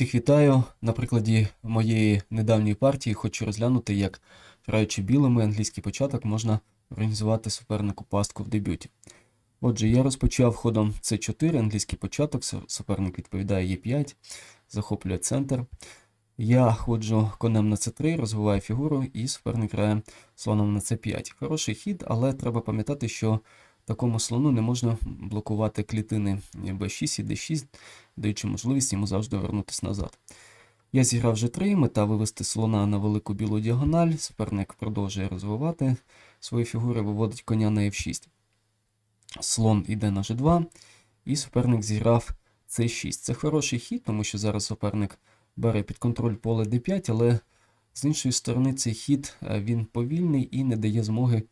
Всіх вітаю. На прикладі моєї недавньої партії хочу розглянути, як граючи білими англійський початок можна організувати супернику пастку в дебюті. Отже, я розпочав ходом С4, англійський початок, суперник відповідає Е5, захоплює центр. Я ходжу конем на С3, розвиваю фігуру, і суперник грає слоном на С5. Хороший хід, але треба пам'ятати, що такому слону не можна блокувати клітини Б6 і Д6, даючи можливість йому завжди вернутися назад. Я зіграв G3, мета вивести слона на велику білу діагональ. Суперник продовжує розвивати свої фігури, виводить коня на F6. Слон іде на G2, і суперник зіграв C6. Це хороший хід, тому що зараз суперник бере під контроль поле D5, але з іншої сторони цей хід е, він повільний і не дає змоги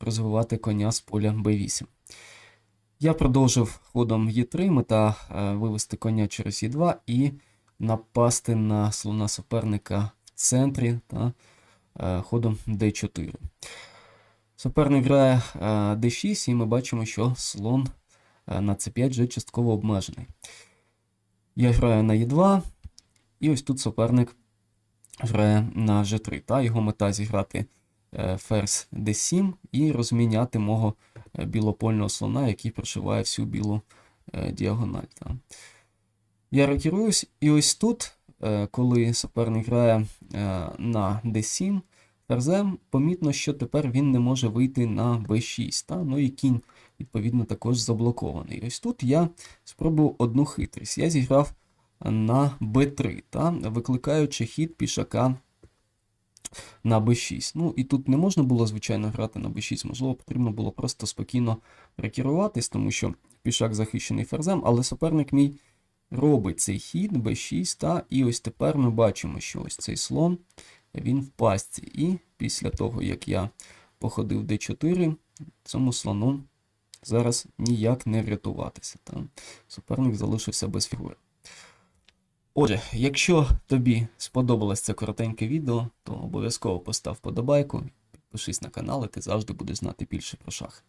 розвивати коня з поля B8. Я продовжив ходом Е3, мета е, вивести коня через Е2 і напасти на слона суперника в центрі та е, ходом D4. Суперник грає е, D6, і ми бачимо, що слон е, на C5 вже частково обмежений. Я граю на Е2, і ось тут суперник грає на G3. Та його мета зіграти е, ферзь D7 і розміняти мого е, білопольного слона, який прошиває всю білу е, діагональ. Я рокіруюсь, і ось тут, е, коли суперник грає е, на D7 ферзем, помітно, що тепер він не може вийти на B6. Та? Ну і кінь, відповідно, також заблокований. Ось тут я спробував одну хитрість. Я зіграв на B3, та? викликаючи хід пішака на b6. Ну і тут не можна було, звичайно, грати на b6, можливо, потрібно було просто спокійно рекеруватись, тому що пішак захищений ферзем, але суперник мій робить цей хід b6, та, і ось тепер ми бачимо, що ось цей слон він в пастці. І після того, як я походив d4, цьому слону зараз ніяк не врятуватися. Та. Суперник залишився без фігури. Отже, якщо тобі сподобалось це коротеньке відео, то обов'язково постав подобайку, підпишись на канал, і ти завжди будеш знати більше про шахи.